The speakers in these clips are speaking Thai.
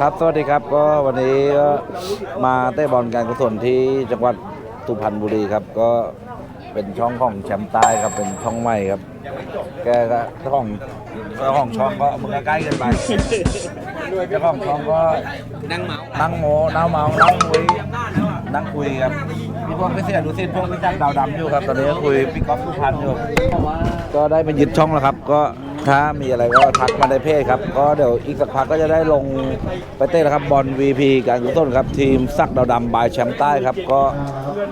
ครับสวัสดีครับก็วันนี้ก็มาเตะบอลการกุศลที่จังหวัดสุพรรณบุรีครับ ก็เป็นช่องของแชมป์ใต้ครับเป็นช่องใหม่ครับ แกก็เจ้าของเจ้าของช่องก็มึงก็ใกล้เกันไปเจ้าของช่องก็นั่งเมาส์นั่งโมนั่งเมานั่งคุยนั่งคุยครับพี่พวกพี่เสียดูสิพวกพี่จักดาวดำอยู่ครับตอนนี้ก็คุยพี่ก๊อฟสุพรรณอยู่ก็ได้ไปยึดช่องแล้วครับ ก็ ถ้ามีอะไรก็ทักมาในเพจครับก็เดี๋ยวอีกสักพักก็จะได้ลงไปเต้นแล้วครับบอล VP การกุศลครับ ทีมซักดาวดำบายแชมป์ใต้ครับ ก็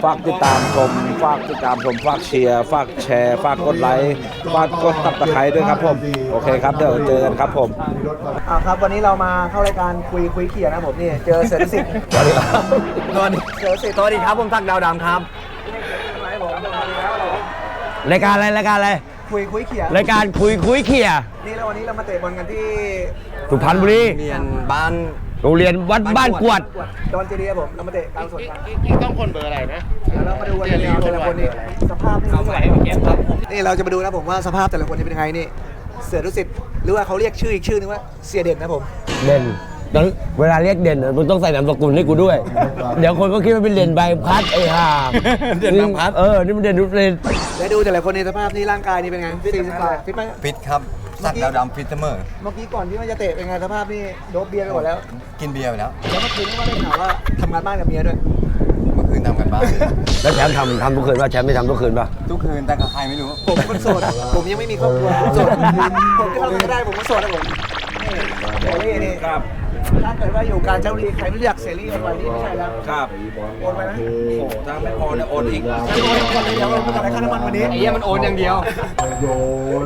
ฝากติดตามชมฝากติดตามชมฝากเชียร์ฝากแชร์ฝากกดไลค์ฝากกดตับตะไคร้ด้วยครับผม โอเคครับเดี๋ยวเจอกันครับผมอ่าครับวันนี้เรามาเข้ารายการคุยคุยเขียนะครับผมนี่เจอเศรษฐศิษย์สวัสดีครับสวัสดีเศรษฐศิษย์สวัสดีครับผมทักดาวดำครับรายการอะไรรายการอะไร คุยคุยเขียรายการคุยคุยเขี่ยนี่แล้ววันนี้เรามาเตะบอลกันที่สุพรรณบุรีเรียนบ้านโรงเรียนวัดบ้านกวดดอนเจดีย์ครับผมเรามาเตะกลางสวนกันต้องคนเบอร์อะไรนะแล้วเรามาดูกันยาวแต่ละคนนี่สภาพนี่เป็นไงนี่เราจะมาดูนะผมว่าสภาพแต่ละคนนี่เป็นยังไงนี่เสือดุสิตหรือว่าเขาเรียกชื่ออีกชื่อนึงว่าเสียเด่นนะผมเด่น ต้องเวลาเรียกเด่นอะมึงต้องใส่นามสกุลให้กูด้วย เดี๋ยวคนก็คิดว่าเป็นเด่นใบพัดไอ้ห่าเด่นบางพัด เออ นี่มันเด่นดุเด่นและดูแต่ละคนในสภาพนี่ร่างกายนี่เป็นไงฟิตกว่าฟิตไหมฟิตครับทักดาวดำฟิตเสมอเมื่อกี้ก่อนที่มันจะเตะเป็นไงสภาพนี่โดบเบียร์ไปหมดแล้ว กินเบียร์ไปแล้วแล้วเมื่อคืนก็ได้ข่าวว่าทำงานบ้านกับเมียด้วยเมื่อคืนทำกันบ้านแล้วแชมป์ทำทำทุกคืนป่ะแชมป์ไม่ทำทุกคืนป่ะทุกคืนแต่กับใครไม่รู้ผมคนโสดผมยังไม่มีครอบครัวผมโสดผมจะทำอะไรก็ได้ผมก็โสดนะผมเสรีนี่ครับ ถ้าเกิดว่าอยู่การเจ้ารีใครไม่เรียกเสรีเอาไว้นี่ไม่ใช่แล้วครับโอนไปไหมโอ้โหถ้าไม่พอเนี่ยโอนอีก ไม่โอนก่อนเลยเดี๋ยวเราไปก่อนเลยค่าน้ำมันวันนี้ไอ้เหี้ยมันโอนอย่างเดียว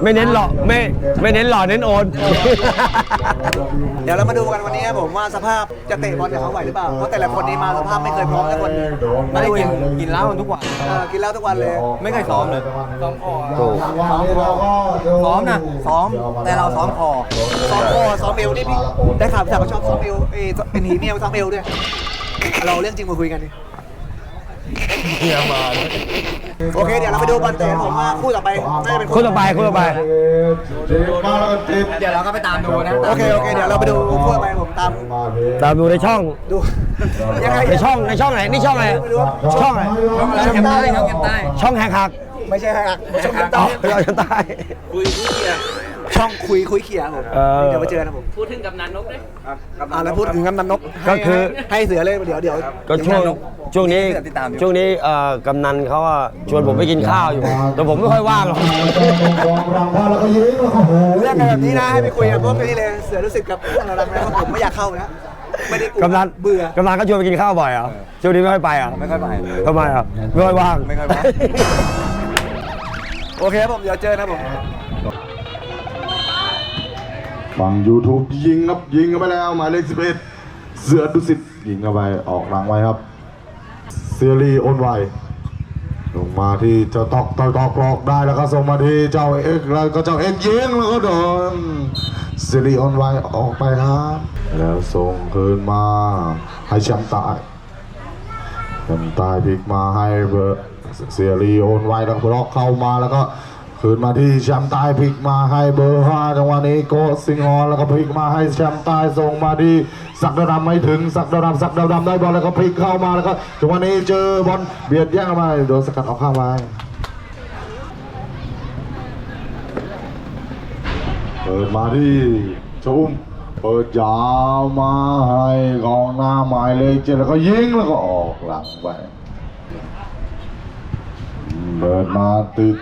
ไม่เน้นหล่อไม่ไม่เน้นหล่อเน้นโอน เดี๋ยวเรามาดูกันวันนี้ครับผมว่าสภาพจะเตะบอลกับเขาไหวหรือเปล่า เพราะแต่ละคนนี้มาสภาพไม่เคยพร้อมสักคนไม่ได้กินกินเหล้ากันทุกวัน เออกินเหล้าทุกวันเลย ไม่เคยซ้อมเลย ซ้อมคอถูก ซ้อมนะซ้อมแต่เราซ้อมคอซ้อมคอซ้อมเอวนี่พี่ได้ข่าวพี่สาวเขาชอบซ้อมเอวเอยเป็นหีเมียซ้อมเอวด้วย เราเรื่องจริงมาคุยกันดิเฮียมาโอเคเดี๋ยวเราไปดูบอลเตะผมว่าคู่ต่อไปน่าจะเป็นคู่ต่อไปคู่ต่อไป เดี๋ยวเราก็ไปตามดูนะโอเคโอเคเดี๋ยวเราไปดูคู่ต่อไปผมตามตามดูในช่อง ดูยังไงในช่องในช่องไหนนี่ช่องอะไรช่องอะไรช่องแคมใต้ช่องแคมใต้ช่องแหกหักไม่ใช่หักช่องอ๋ต่ออเราจะใต้คุยคุยเกียร์ ช่องคุยคุยเขียผมเออ เดี๋ยวมาเจอนะผมครับอ่าแล้วพูดถึงกำนันนกก็คือ ให้เสือเลยเดี๋ยวเดี๋ยวก็ช่วงช่วงนี้ติดตามอยู่ช่วงนี้เอ่อกำนันเขาอะชวนผมไปกินข้าวอยู่ แต่ผมไม่ค่อยว่างหรอก เรื่องอะไรแบบนี้นะให้ไปคุยกับพวกนี้เลยเสือรู้สึกกับเรื่องเราดังนะเพราะผมไม่อยากเข้านะไม่ได้ลัวกำนันเบื่อ กำนันก็ชวนไปกินข้าวบ่อยเหรอช่วงนี้ไม่ค่อยไปเหรอะไม่ค่อยไปทำไมอะไม่ค่อยว่างไม่ค่อยว่าง โอเคครับผมเดี๋ยวเจอนะผม ฝั่ง YouTube ยิงครับยิงเข้าไปแล้วหมายเลข11เอ็ดเสือดุสิตยิงเข้าไปออกหลังไว้ครับเซรีโอนไวลงมาที่เจ้าตอกตอยตอกหลอกได้แล้วก็ส่งมาที่เจ้าเอ็กแล้วก็เจ้าเอ็กยิงแล้วก็โดนเซรีโอนไวออกไปครับแล้วส่งคืนมาให้แชมป์ตายแชมป์ตายพลิกมาให้เบอร์เซรีโอนไวแล้วก็ล็อกเข้ามาแล้วก็ คืนมาที่แชมป์ใต้พลิกมาให้เบอร์ห้าจังหวะนี้โกสิงห์อนแล้วก็พลิกมาให้แชมป์ใต้ส่งมาที่สักดาดำไม่ถึงสักดาดำสักดาดำได้บอลแล้วก็พลิกเข้ามาแล้วก็จังหวะนี้เจอบอลเบียดแย่งมาโดนสกัดออกข้างไปเปิดมาที่ชอุ้มเปิดยาวมาให้กองหน้าหมายเลขเจ็ดแล้วก็ยิงแล้วก็ออกหลังไปเปิดมาติด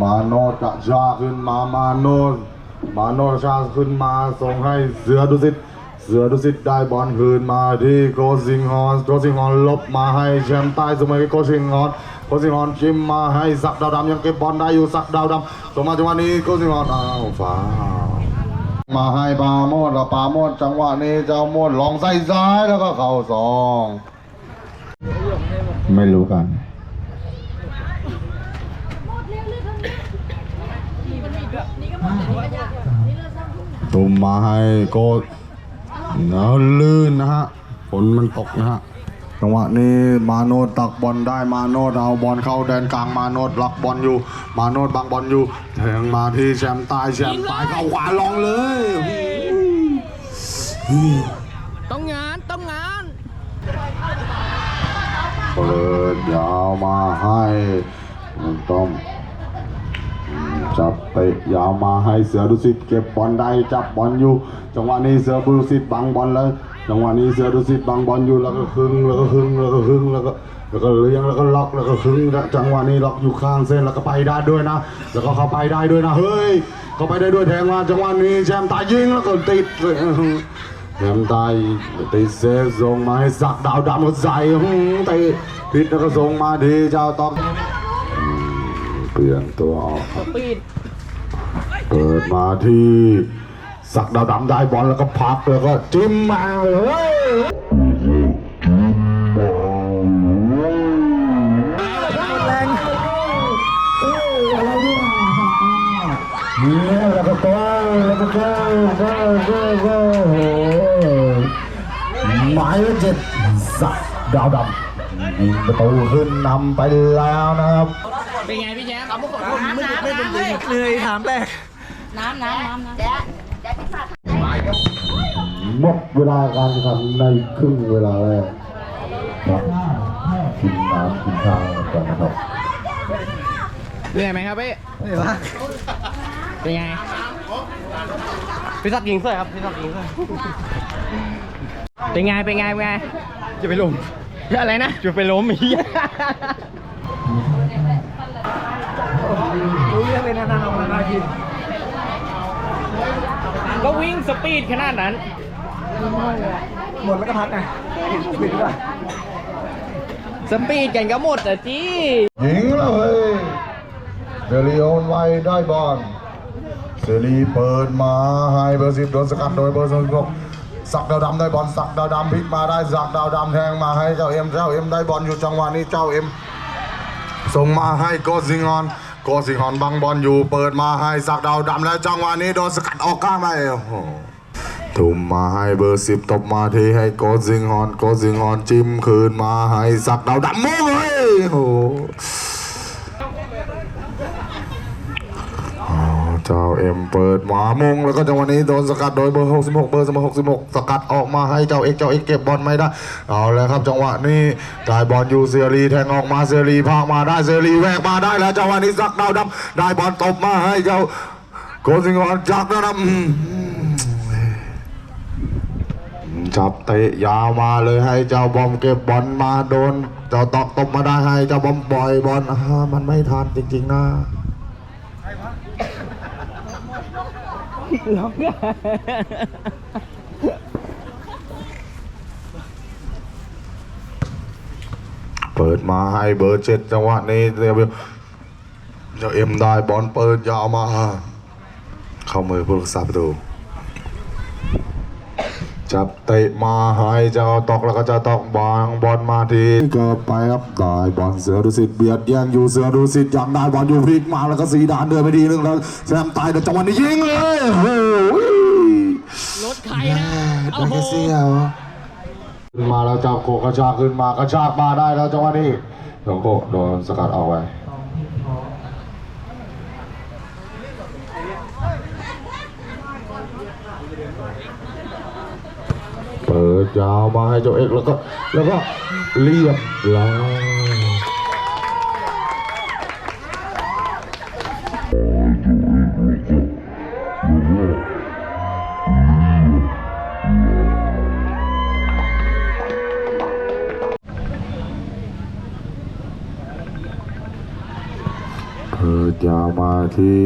มาโนดกะชาขึ้นมามาโนมาโนดชาขึ้นมาส่งให้เสือดุสิตเสือดุสิตได้บอลคืนมาที่โกสิงฮอนโกสิงฮอนลบมาให้แชมป์ใต้สมัยโกสิงฮอนโกสิงฮอนชิมมาให้สักดาวดำยังเก็บบอลได้อยู่สักดาวดำส่งมาจังหวะนี้โกสิงฮอนอ้าวฟ้ามาให้ปาโมดแล้วปาโมดจังหวะนี้เจ้าโมดลองใส่ซ้ายแล้วก็เข้าสอง ไม่รู้กัน ตุ่มมาให้โกดแล้วลื่นนะฮะฝนมันตกนะฮะจังหวะนี้มาโนดตักบอลได้มาโนดเอาบอลเข้าแดนกลางมาโนดล็อกบอลอยู่ มาโนดบังบอลอยู่แทงมาที่แชมป์ใตายแชมป์ใตายเข้าขวาลองเลยต้องงานต้องงานเปิดยาวมาให้น้องต้อมอืม จับเตะยาวมาให้เสือดุสิตเก็บบอลได้จับบอลอยู่ จังหวะนี้เสือดุสิตบังบอลแล้วจังหวะนี้เสือดุสิตบังบอลอยู่แล้วก็คึงแล้วก็คึงแล้วก็คึงแล้วก็แล้วก็เลี้ยงแล้วก็ล็อกแล้วก็คึงจังหวะนี้ล็อกอยู่ข้างเส้นแล้วก็ไปได้ด้วยนะ แล้วก็เข้าไปได้ด้วยนะเฮ้ยเข้าไปได้ด้วยแทงมาจังหวะนี้แชมป์ตายยิงแล้วก็ติดแชมป์ตายติดเซฟส่งมาให้สักดาวดำก็ใส่หึ่งติดผิดแล้วก็ส่งมาที่เจ้าต้อง เปลี่ยนตัวออกเปิดมาที่สักดาวดำได้บอลแล้วก็พักแล้วก็จิ้มมาเลยเนี่ยแล้วก็ก้าวแล้วก็ก้าวก้าวก้าวก้าวโอ้โหหมายเลขเจ็ดสักดาวดำยิงประตูขึ้นนำไปแล้วนะครับ เป็นไงพี่แชมป์เลยถามแรกน้ำน้ำน้ำน้ำหมดเวลาการแข่งขันในครึ่งเวลาแรกครับกินน้ำกินข้าวกันนะครับเป็นไงไหมครับพี่ไม่ว่าเป็นไงพี่สักยิงเสื้อครับพี่สักยิงเสื้อเป็นไงเป็นไงเป็นไงจะไปล้มอะไรนะจะไปล้มอีก กมานาทีก็วิ่งสปีดขนาดนั้น หมดแล้วก็พักไงปิดด้วยสปีดกันก็หมดแต่จี้ยิงเลยเซรีโอนไวได้บอลเซรีเปิดมาให้เบอร์สิบโดนสกัดโดยเบอร์สิบหกสักดาวดำได้บอลสักดาวดำพลิกมาได้สักดาวดำแทงมาให้เจ้าเอ็มเจ้าเอ็มได้บอลอยู่จังหวะนี้เจ้าเอ็มส่งมาให้โกสิงฮอน โกสิงหอนบังบอลอยู่เปิดมาให้สักดาวดำแล้วจังหวะนี้โดนสกัดออกก้างไปโอ้โหทุ่มมาให้เบอร์สิบตบมาทีให้โกสิงหอนโกสิงหอนจิ้มคืนมาให้สักดาวดำมุ้งเลยโอ้โห เจ้าเอ็มเปิดมามุงแล้วก็จังหวะนี้โดนสกัดโดยเบอร์ 66 เบอร์66 สกัดออกมาให้เจ้าเอกเจ้าเอกเก็บบอลไม่ได้เอาแล้วครับจังหวะนี้ได้บอลอยู่เซรีแทงออกมาเซรีพากมาได้เซรีแวกมาได้แล้วจังหวะนี้สักดาวดำได้บอลตบมาให้เจ้าโกสิงห์อนจักดาวดำจับเตะยาวมาเลยให้เจ้าบอมเก็บบอลมาโดน เจ้าตอกตบมาได้ให้เจ้าบอมปล่อยบอลอ่ามันไม่ทันจริงๆนะ เปิดมาให้เบอร์เจ็ดจังหวะนี้เรียบเจ้าเอ็มได้บอลเปิดยาวมา เข้ามือผู้รักษาประตู จับเตะมาให้เจ้าตอกแล้วก็เจะตอกบางบอลมาทีเกิดไปครับได้บอลเสือดุสิตเบียดแย่งอยู่เสือดุสิตยังได้บอลอยู่พลิกมาแล้วก็สีดานเดินไปทีนึงแล้วแซมตายแต่จังหวะนี้ยิงเลยโอ้โหรถใครนะได้แค่เสี้ยวขึ้นมาแล้วเจ้าโกกระชากขึ้นมากระชากมาได้แล้วจังหวะนี้โดนโกโดนสกัดออกไป เปิดยาวมาให้เจ้าเอกแล้วก็แล้วก็เรียบร้อยเปิดยามาที่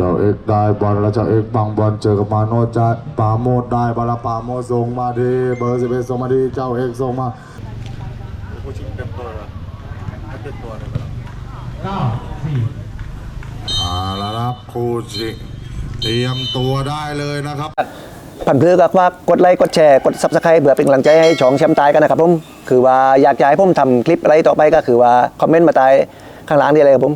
เจ้าเอกได้บอลแล้วเจ้าเอกบังบอลเจอกับมาโนดจะปาโมดได้บอลแล้วปาโมดส่งมาที่เบอร์สิบเอ็ดส่งมาที่เจ้าเอกส่งมาเอาละครับครูจิเตรียมตัวได้เลยนะครับผันเพื่อกับว่ากดไลค์กดแชร์กดซับสไครต์เพื่อเป็นกำลังใจให้ช่องแชมป์ตายกันนะครับผมคือว่าอยากจะให้ผมทำคลิปอะไรต่อไปก็คือว่าคอมเมนต์มาใต้ข้างล่างนี่เลยครับผม